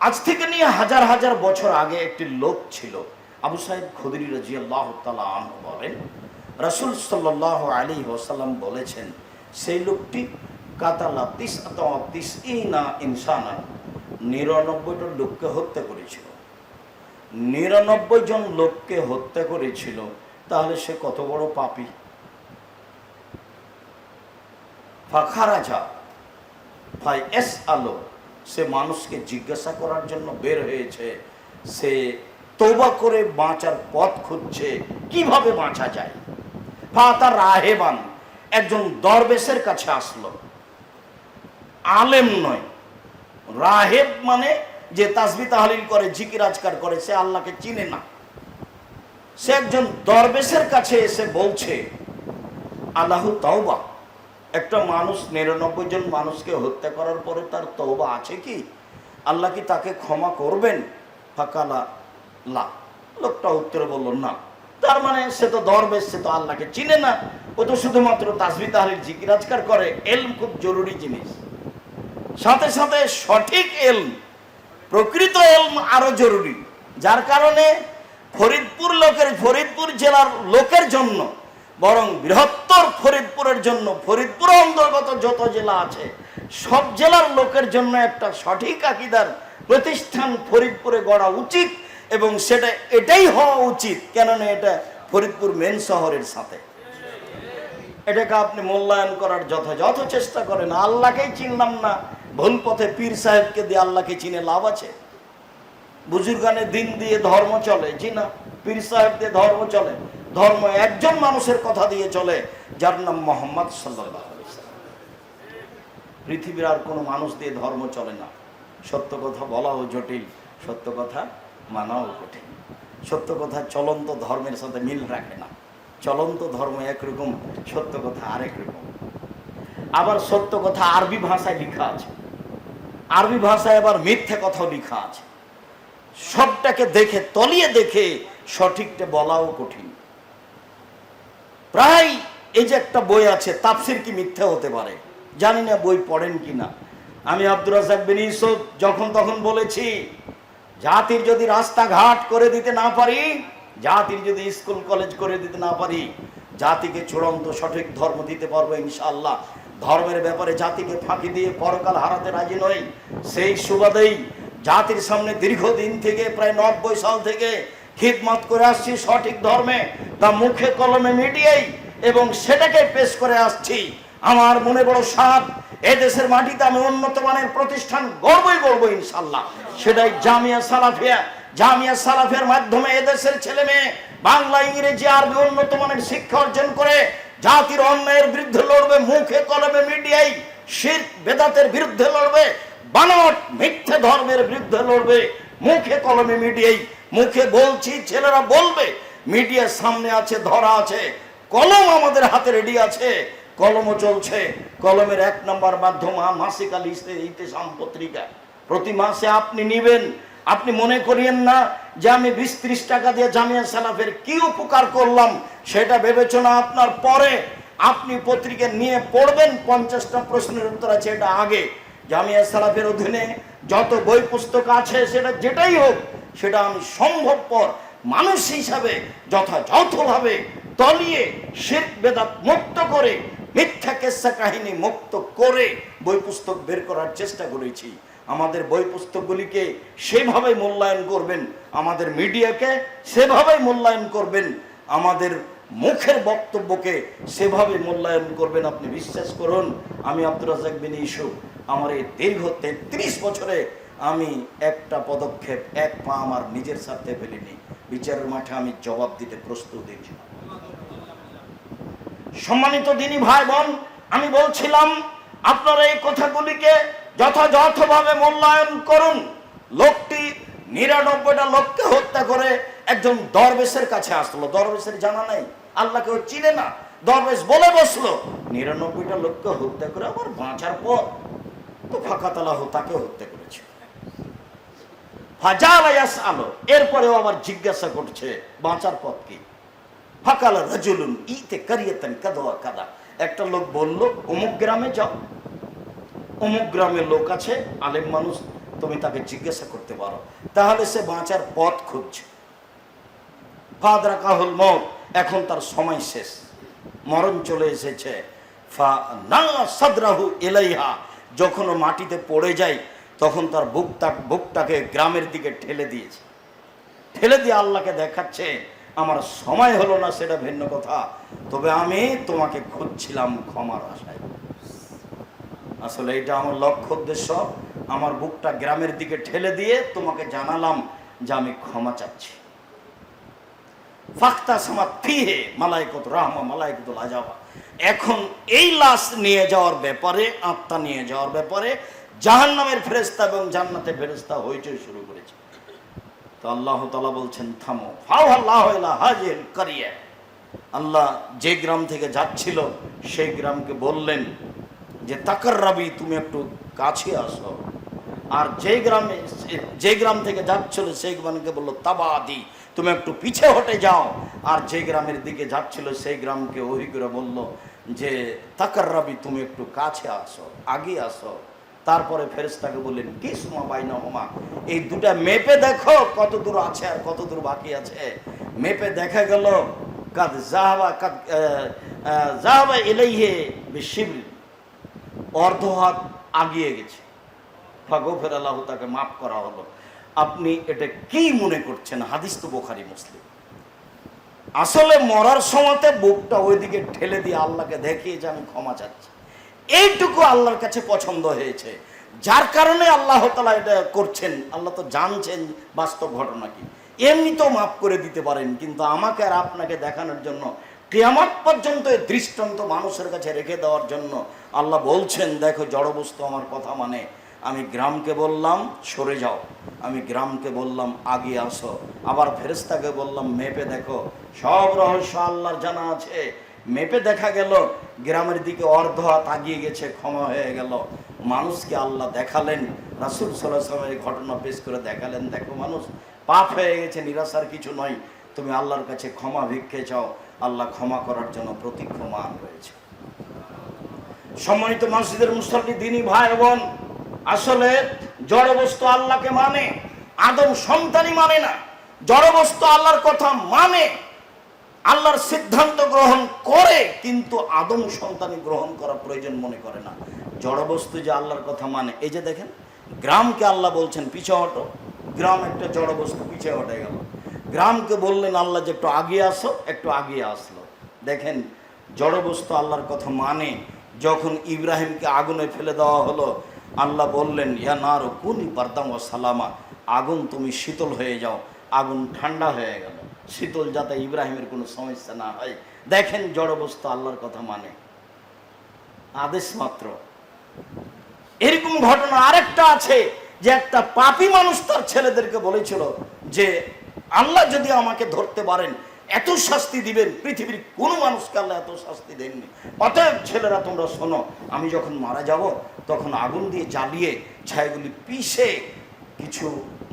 আজ থেকে নিয়ে হাজার হাজার বছর আগে একটি লোক ছিল, আবু সাহেব খুদরি রাজি আল্লাহ বলেন, রাসুল সাল্লাহ আলী ওসাল্লাম বলেছেন, সেই লোকটি কাতালা তিস তিস ইনা ইনসানা, নিরানব্বইটা লোককে হত্যা করেছিল। নিরানব্বই জন লোককে হত্যা করেছিল, তাহলে সে কত বড় পাপী? ফাখারাজা ভাই এস আলো সে মানুষকে জিজ্ঞাসা করার জন্য বের হয়েছে। সে তৌবা করে বাঁচার পথ খুঁজছে। কীভাবে বাঁচা যায়? ফাতা রাহেবান, একজন দরবেশের কাছে আসলো। আলেম নয়। রাহেব মানে যে তাসবি তাহলিল করে, জিকির আজকার করে, সে আল্লাহকে চিনে না। সে একজন দরবেশের কাছে এসে বলছে, আল্লাহ তাওবা। একটা মানুষ, নিরানব্বই জন মানুষকে হত্যা করার পরে তার তওবা আছে কি? আল্লাহ কি তাকে ক্ষমা করবেন? ফাঁকালা, লা। লোকটা উত্তরে বলল, না। তার মানে সে তো দরবেশ সে তো আল্লাহকে চিনে না। ও তো শুধুমাত্র তাসবি জিকির, আজকার করে। এলম খুব জরুরি জিনিস। সাথে সাথে সঠিক এলম, প্রকৃত এলম আরও জরুরি। যার কারণে ফরিদপুর লোকের, ফরিদপুর জেলার লোকের জন্য বরং বৃহত্তর ফরিদপুরের জন্য ফরিদপুর অন্তর্গত যত জেলা আছে, সব জেলার লোকের জন্য একটা সঠিক আকিদার প্রতিষ্ঠান ফরিদপুরে গড়া উচিত এবং সেটা এটাই হওয়া উচিত, কেননা এটা ফরিদপুর মেন শহরের সাথে। এটাকে আপনি মূল্যায়ন করার যথাযথ চেষ্টা করেন। আল্লাহকেই চিনলাম না। ভুল পথে পীর সাহেবকে দিয়ে আল্লাহকে চিনে লাভ আছে। বুজুর্গানে দিন দিয়ে ধর্ম চলে। জি না, পীর সাহেব দিয়ে ধর্ম চলে। ধর্ম একজন মানুষের কথা দিয়ে চলে, যার নাম মোহাম্মদ সাল্লাহ পৃথিবীর আর কোনো মানুষ দিয়ে ধর্ম চলে না। সত্য কথা বলাও জটিল, সত্য কথা মানাও কঠিন। সত্য কথা চলন্ত ধর্মের সাথে মিল রাখে না। চলন্ত ধর্ম একরকম, সত্য কথা আরেক রকম। আবার সত্য কথা আরবি ভাষায় লেখা আছে। আরবি ভাষায় আবার মিথ্যে কথাও লেখা আছে। সবটাকে দেখে, তলিয়ে দেখে সঠিকটা বলাও কঠিন। প্রায় এই যে একটা বই আছে, তাফসির কি মিথ্যে হতে পারে? জানি না বই পড়েন কি না আমি আব্দুর রাজাক বিন ইউসুফ যখন তখন বলেছি, জাতির যদি রাস্তাঘাট করে দিতে না পারি, জাতির যদি স্কুল, কলেজ করে দিতে না পারি, জাতিকে চূড়ান্ত সঠিক ধর্ম দিতে পারব ইনশাআল্লাহ। ধর্মের ব্যাপারে জাতিকে ফাঁকি দিয়ে পরকাল হারাতে রাজি নই। সেই সুবাদেই জাতির সামনে দীর্ঘদিন থেকে, প্রায় নব্বই সাল থেকে খিদমত করে আসছি সঠিক ধর্মে, তা মুখে কলমে মিডিয়াই এবং সেটাকে পেশ করে আসছি। আমার মনে বড় সাপ এদেশের মাটিতে আমি উন্নত মানের প্রতিষ্ঠান গর্বই গর্ব ইনশাল্লাহ। সেটাই জামিয়া সালাফিয়া, জামিয়া সালাফের মাধ্যমে এদেশের ছেলে মেয়ে বাংলা, ইংরেজি, আরবি উন্নত মানের শিক্ষা অর্জন করে জাতির অন্যায়ের বিরুদ্ধে লড়বে, মুখে কলমে মিডিয়াই শির বেদাতের বিরুদ্ধে লড়বে বানট মিথ্যে ধর্মের বিরুদ্ধে লড়বে, মুখে কলমে মিডিয়াই মুখে বলছি, ছেলেরা বলবে, মিডিয়ার সামনে আছে, ধরা আছে, কলম আমাদের হাতে রেডি আছে, কলমও চলছে, কলমের এক নম্বর মাধ্যম মাসিক আল ইতেসাম পত্রিকা প্রতি মাসে আপনি নিবেন, আপনি মনে করিয়েন না যে আমি বিশ ত্রিশ টাকা দিয়ে জামিয়া সালাফের কি উপকার করলাম, সেটা বিবেচনা আপনার পরে। আপনি পত্রিকা নিয়ে পড়বেন, পঞ্চাশটা প্রশ্নের উত্তর আছে, এটা আগে। জামিয়া সালাফের অধীনে যত বই পুস্তক আছে, সেটা যেটাই হোক সেটা আমি সম্ভবপর মানুষ হিসাবে যথাযথভাবে তলিয়ে শির বেদাত মুক্ত করে, মিথ্যা কেসা কাহিনী মুক্ত করে বই পুস্তক বের করার চেষ্টা করেছি। আমাদের বই পুস্তকগুলিকে সেভাবে মূল্যায়ন করবেন, আমাদের মিডিয়াকে সেভাবে মূল্যায়ন করবেন, আমাদের মুখের বক্তব্যকে সেভাবে মূল্যায়ন করবেন, আপনি বিশ্বাস করুন। আমি আব্দুর রাজাক বিন ইসু আমার এই দীর্ঘ তেত্রিশ বছরে আমি একটা পদক্ষেপ, এক পা আমার নিজের স্বার্থে ফেলিনি। বিচারের মাঠে আমি জবাব দিতে প্রস্তুত ছিলাম সম্মানিত দিনী ভাই বোন আমি বলছিলাম, আপনারা এই কথাগুলিকে যথাযথভাবে মূল্যায়ন করুন। লোকটি নিরানব্বইটা লোককে হত্যা করে একজন দরবেশের কাছে আসলো। দরবেশের জানা নেই আল্লাহকে ও চিনে না। দরবেশ বলে বসল, নিরানব্বইটা লোককে হত্যা করে আবার বাঁচার পর? তো ফাঁকা তালাহ তাকে হত্যা করেছে। ফাজালায়াস আলো এরপরেও আবার জিজ্ঞাসা করছে, বাঁচার পথ কি? ফাঁকাল রাজুলুন ইতে কারিয়েতেন কাদোয়া কাদা। একটা লোক বলল, অমুক গ্রামে যাও। অমুক গ্রামে লোক আছে, আলেম মানুষ, তুমি তাকে জিজ্ঞাসা করতে পারো। তাহলে সে বাঁচার পথ খুঁজছে। ফাদরা কাহুল মত এখন তার সময় শেষ। মরণ চলে এসেছে। ফা না সাদরাহু এলাইহা যখন মাটিতে পড়ে যায় তখন তার বুকটা, বুকটাকে গ্রামের দিকে ঠেলে দিয়েছে। ঠেলে দিয়ে আল্লাহকে দেখাচ্ছে, আমার সময় হলো না, সেটা ভিন্ন কথা। তবে আমি তোমাকে খুঁজছিলাম ক্ষমার আশায়। আসলে এটা আমার লক্ষ্য উদ্দেশ্য। আমার বুকটা গ্রামের দিকে ঠেলে দিয়ে তোমাকে জানালাম যে আমি ক্ষমা চাচ্ছি। ফাক্তা সামাত ফিহে মালাইকত রাহমা মালাইকত লাজাবা এখন এই লাশ নিয়ে যাওয়ার ব্যাপারে, আত্মা নিয়ে যাওয়ার ব্যাপারে জাহান্নামের ফেরেস্তা এবং জান্নাতের ফেরেস্তা হইচই শুরু করেছে। তো আল্লাহ তালা বলছেন, থামো। ফাও আল্লাহ হাজির করিয়ে। আল্লাহ যে গ্রাম থেকে যাচ্ছিল, সেই গ্রামকে বললেন যে, তাকার রাবি, তুমি একটু কাছে আসো। আর যে গ্রামে, যে গ্রাম থেকে যাচ্ছিল, সেই গ্রামকে বলল, তাবাদি, তুমি একটু পিছে হটে যাও। আর যে গ্রামের দিকে যাচ্ছিল, সেই গ্রামকে ওহি করে বলল যে, তাকার রাবি, তুমি একটু কাছে আসো, আগে আসো। তারপরে ফেরেস্তাকে বললেন, কি সুমা বাইনা হোমা? এই দুটা মেপে দেখো কত দূর আছে আর কত দূর বাকি আছে। মেপে দেখা গেল, কাদ জাহাবা কাদ জাহাবা এলাইহে বিশিবল। অর্ধ হাত আগিয়ে গেছে। ফাগফের আল্লাহ তাকে মাফ করা হলো। আপনি এটা কি মনে করছেন? হাদিস তো বোখারি, মুসলিম। আসলে মরার সময়তে বুকটা ওইদিকে ঠেলে দিয়ে আল্লাহকে দেখিয়ে যে আমি ক্ষমা চাচ্ছি এইটুকু আল্লাহর কাছে পছন্দ হয়েছে। যার কারণে আল্লাহ তালা এটা করছেন। আল্লাহ তো জানছেন বাস্তব ঘটনা কি। এমনি তো মাফ করে দিতে পারেন, কিন্তু আমাকে আর আপনাকে দেখানোর জন্য, কেয়ামত পর্যন্ত এই দৃষ্টান্ত মানুষের কাছে রেখে দেওয়ার জন্য আল্লাহ বলছেন, দেখো, জড়বস্তু আমার কথা মানে আমি গ্রামকে বললাম, সরে যাও। আমি গ্রামকে বললাম, আগে আসো। আবার ফেরেস্তাকে বললাম, মেপে দেখো। সব রহস্য আল্লাহর জানা আছে। মেপে দেখা গেল, গ্রামের দিকে অর্ধ আগিয়ে গেছে, ক্ষমা হয়ে গেল। মানুষকে আল্লাহ দেখালেন, রাসুল সাল্লাহামের ঘটনা পেশ করে দেখালেন, দেখো মানুষ পাপ হয়ে গেছে নিরাশার কিছু নয়। তুমি আল্লাহর কাছে ক্ষমা ভিক্ষে চাও, আল্লাহ ক্ষমা করার জন্য প্রতীক্ষমান রয়েছে। সম্মানিত মসজিদের মুসল্লি, দিনী ভাই বোন, আসলে জড়বস্তু আল্লাহকে মানে আদম সন্তানই মানে না। জড়বস্তু আল্লাহর কথা মানে আল্লাহর সিদ্ধান্ত গ্রহণ করে, কিন্তু আদম সন্তান গ্রহণ করা প্রয়োজন মনে করে না। জড়বস্তু যে আল্লাহর কথা মানে এই যে দেখেন, গ্রামকে আল্লাহ বলছেন, পিছে হটো। গ্রাম একটা জড়বস্তু, পিছে হটে গেল। গ্রামকে বললেন, আল্লাহ যে একটু আগিয়ে আসো, একটু আগিয়ে আসলো। দেখেন, জড়বস্তু আল্লাহর কথা মানে যখন ইব্রাহিমকে আগুনে ফেলে দেওয়া হলো, আল্লাহ বললেন, ইয়া নার কুনি বারদাম ও সালামা। আগুন তুমি শীতল হয়ে যাও, আগুন ঠান্ডা হয়ে গেল। শীতল যাতে ইব্রাহিমের কোনো সমস্যা না হয়। দেখেন জড়বস্তু আল্লাহর কথা মানে। আদেশ মাত্র। এরকম ঘটনা আরেকটা আছে, যে একটা পাপী মানুষ তার ছেলেদেরকে বলেছিল যে, আল্লাহ যদি আমাকে ধরতে পারেন, এত শাস্তি দিবেন, পৃথিবীর কোনো মানুষকে আল্লাহ এত শাস্তি দেননি। অতএব ছেলেরা তোমরা শোনো, আমি যখন মারা যাব, তখন আগুন দিয়ে জ্বালিয়ে ছাইগুলি পিষে কিছু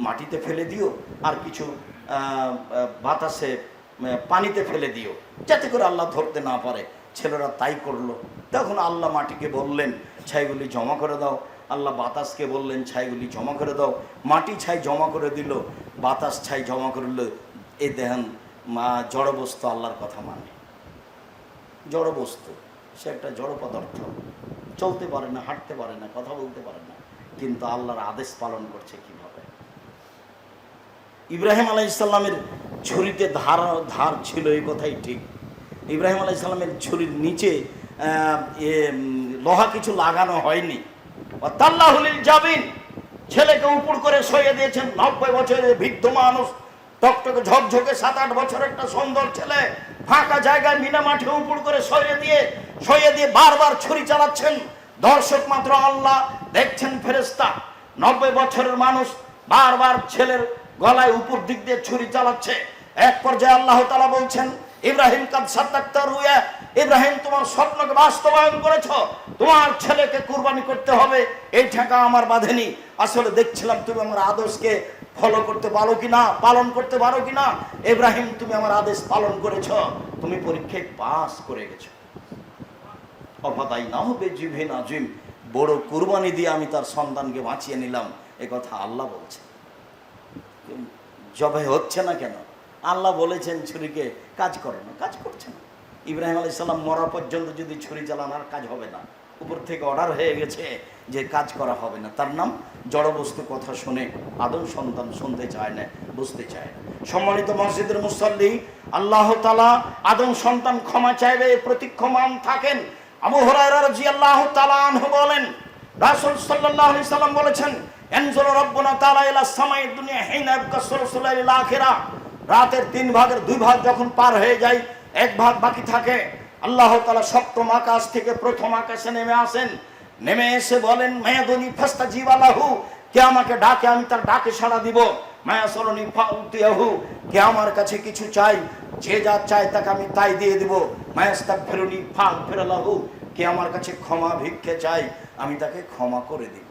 মাটিতে ফেলে দিও, আর কিছু বাতাসে পানিতে ফেলে দিও। যাতে করে আল্লাহ ধরতে না পারে। ছেলেরা তাই করল। তখন আল্লাহ মাটিকে বললেন, ছাইগুলি জমা করে দাও। আল্লাহ বাতাসকে বললেন, ছাইগুলি জমা করে দাও। মাটি ছাই জমা করে দিল। বাতাস ছাই জমা করল এ দেহান জড়বস্তু আল্লাহর কথা মানে। জড়বস্তু, সে একটা জড় পদার্থ। চলতে পারে না, হাঁটতে পারে না, কথা বলতে পারে না। কিন্তু আল্লাহর আদেশ পালন করছে কীভাবে? ইব্রাহিম আলাই ইসলামের ছুরিতে ধার ধার ছিল, এই কথাই ঠিক। ইব্রাহিম আলাই ইসলামের ছুরির নিচে লোহা কিছু লাগানো হয়নি। তাল্লাহুলিল যাবিন ছেলেকে উপর করে সইয়ে দিয়েছেন। নব্বই বছরের বৃদ্ধ মানুষ, টকটকে ঝকঝকে সাত আট বছর একটা সুন্দর ছেলে, ফাঁকা জায়গায় মিনা মাঠে উপর করে সরিয়ে দিয়ে সরিয়ে দিয়ে বারবার ছুরি চালাচ্ছেন। দর্শক মাত্র আল্লাহ, দেখছেন ফেরেস্তা নব্বই বছরের মানুষ বারবার ছেলের গলায় উপর দিক দিয়ে ছুরি চালাচ্ছে। এক পর্যায়ে আল্লাহ তালা বলছেন, ইব্রাহিম, কাদ সাত্তাক্তার রুয়া ইব্রাহিম, তোমার স্বপ্নকে বাস্তবায়ন করেছ? তোমার ছেলেকে কুরবানি করতে হবে? এই ঠেকা আমার বাঁধেনি। আসলে দেখছিলাম তুমি আমার আদর্শকে ফলো করতে পারো কি না পালন করতে পারো কি না ইব্রাহিম, তুমি আমার আদেশ পালন করেছ। তুমি পরীক্ষায় পাস করে গেছো। অফাদাই না হবে জিভে নাজিম বড় কুরবানি দিয়ে আমি তার সন্তানকে বাঁচিয়ে নিলাম। এ কথা আল্লাহ বলছে জবাই হচ্ছে না কেন? আল্লাহ বলেছেন ছুরিকে কাজ করো না, কাজ করছে না। ইব্রাহিম আলাই সাল্লাম মরা পর্যন্ত যদি ছুরি চালান, আর কাজ হবে না। উপর থেকে অর্ডার হয়ে গেছে যে কাজ করা হবে না। তার নাম জড়বস্তু কথা শুনে আদম সন্তান শুনতে চায় না, বুঝতে চায় সম্মানিত মসজিদের মুসল্লি, আল্লাহ তালা আদম সন্তান ক্ষমা চাইবে প্রতীক্ষমান থাকেন। আবু হরাইরা রাদিয়াল্লাহু তাআলা আনহু বলেন, রাসূল আলাইহি সাল্লাম বলেছেন এনজুল রব্বুনা তাআলা ইলা সামাই দুনিয়া হিনা ইয়াবকা সুলসুলাইল আখিরা। রাতের তিন ভাগের দুই ভাগ যখন পার হয়ে যায়, এক ভাগ বাকি থাকে, আল্লাহ তাআলা সপ্তম আকাশ থেকে প্রথম আকাশে নেমে আসেন। নেমে এসে বলেন মায়াদুনি ফাস্তা জিবালাহু, কে আমাকে ডাকে আমি তার ডাকে সাড়া দিব। মায়া সরণি ফাউতিয়াহু, কে আমার কাছে কিছু চাই, যে যা চায় তাকে আমি তাই দিয়ে দিব। মায়াস্তাক ফেরুনি ফাল ফেরালাহু কে আমার কাছে ক্ষমা ভিক্ষে চাই আমি তাকে ক্ষমা করে দিব।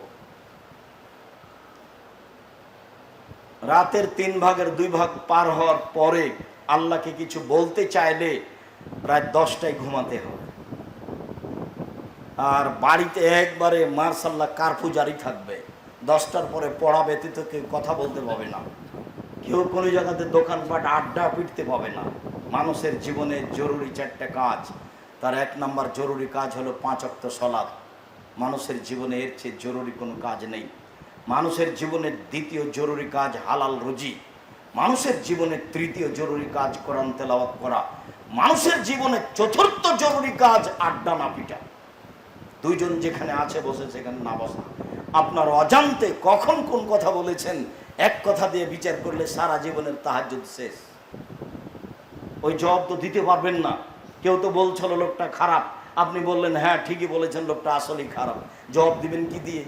রাতের তিন ভাগের দুই ভাগ পার হওয়ার পরে আল্লাহকে কিছু বলতে চাইলে প্রায় দশটায় ঘুমাতে হবে। আর বাড়িতে একবারে মার্শাল্লাহ কারফু জারি থাকবে। দশটার পরে পড়া ব্যতীত কেউ কথা বলতে পাবে না। কেউ কোনো জায়গাতে দোকানপাট আড্ডা পিটতে পাবে না। মানুষের জীবনে জরুরি চারটে কাজ। তার এক নাম্বার জরুরি কাজ হলো পাঁচ অক্ত সলাদ মানুষের জীবনে এর চেয়ে জরুরি কোনো কাজ নেই। মানুষের জীবনের দ্বিতীয় জরুরি কাজ হালাল রুজি। মানুষের জীবনে তৃতীয় জরুরি কাজ কোরআন তেলাওয়াত করা। মানুষের জীবনে চতুর্থ জরুরি কাজ আড্ডা না পিটা। দুইজন যেখানে আছে বসে সেখানে না বসা। আপনার অজান্তে কখন কোন কথা বলেছেন, এক কথা দিয়ে বিচার করলে সারা জীবনের তাহাজ্জুদ শেষ। ওই জবাব তো দিতে পারবেন না। কেউ তো বলছিল লোকটা খারাপ। আপনি বললেন হ্যাঁ ঠিকই বলেছেন, লোকটা আসলেই খারাপ। জবাব দিবেন কি দিয়ে?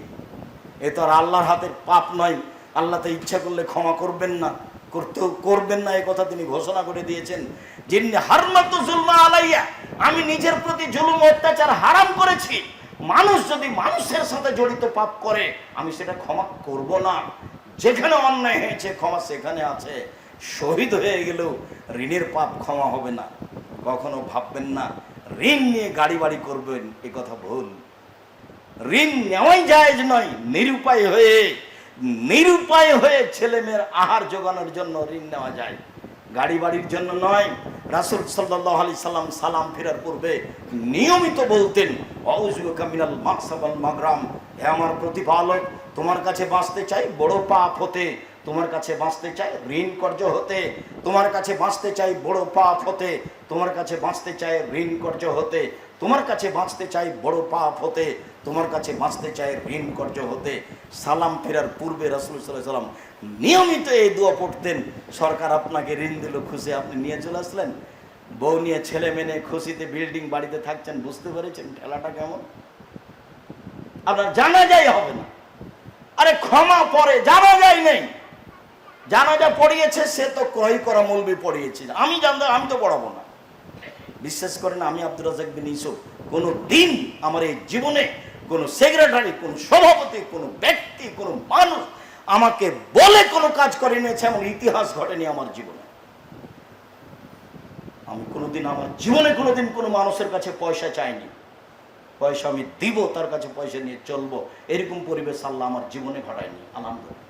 এ তো আর আল্লাহর হাতের পাপ নয়। আল্লাহ তো ইচ্ছা করলে ক্ষমা করবেন না, করতেও করবেন না, এ কথা তিনি ঘোষণা করে দিয়েছেন। যিনি হারমাত জুলমা আলাইয়া, আমি নিজের প্রতি জুলুম, অত্যাচার হারাম করেছি। মানুষ যদি মানুষের সাথে জড়িত পাপ করে, আমি সেটা ক্ষমা করব না। যেখানে অন্যায় হয়েছে, ক্ষমা সেখানে আছে। শহীদ হয়ে গেলেও ঋণের পাপ ক্ষমা হবে না। কখনো ভাববেন না, ঋণ নিয়ে গাড়ি বাড়ি করবেন, এ কথা ভুল। ঋণ নেওয়াই জায়েজ নয়, নিরুপায় হয়ে নিরুপায় হয়ে ছেলে মেয়ের আহার জোগানোর জন্য ঋণ নেওয়া যায়। গাড়ি বাড়ির জন্য নয়, রাসুল সাল্লাহ আলি সাল্লাম সালাম ফেরার পূর্বে নিয়মিত বলতেন অউজুকা মিনাল মাকসাবাল মাগরাম, হে আমার প্রতিপালক, তোমার কাছে বাঁচতে চাই বড় পাপ হতে, তোমার কাছে বাঁচতে চাই ঋণ কর্য হতে, তোমার কাছে বাঁচতে চাই বড় পাপ হতে, তোমার কাছে বাঁচতে চাই ঋণ কর্য হতে, তোমার কাছে বাঁচতে চাই বড় পাপ হতে তোমার কাছে বাঁচতে চাই ঋণ কর্য হতে সালাম ফেরার পূর্বে রসুল সাল্লাম নিয়মিত এই দোয়া পড়তেন, সরকার আপনাকে ঋণ দিল, খুশি আপনি নিয়ে চলে আসলেন। বউ নিয়ে ছেলে মেনে খুশিতে বিল্ডিং বাড়িতে থাকছেন, বুঝতে পেরেছেন ঠেলাটা কেমন? আপনার জানা যায় হবে না। আরে ক্ষমা পরে জানা যায় নেই। জানাজা পড়িয়েছে, সে তো ক্রয় করা মূলবি পড়িয়েছে। আমি জানতাম আমি তো পড়াবো না। বিশ্বাস করেন, আমি আব্দুর রাজাক বিন ইউসুফ, কোনো দিন আমার এই জীবনে কোনো সেক্রেটারি, কোন সভাপতি, কোনো ব্যক্তি, কোনো মানুষ আমাকে বলে কোনো কাজ করে নিয়েছে, এমন ইতিহাস ঘটেনি আমার জীবনে। আমি কোনোদিন আমার জীবনে কোনোদিন কোনো মানুষের কাছে পয়সা চাইনি। পয়সা আমি দিব, তার কাছে পয়সা নিয়ে চলবো। এরকম পরিবেশ আল্লাহ আমার জীবনে ঘটায়নি, আলহামদুলিল্লাহ।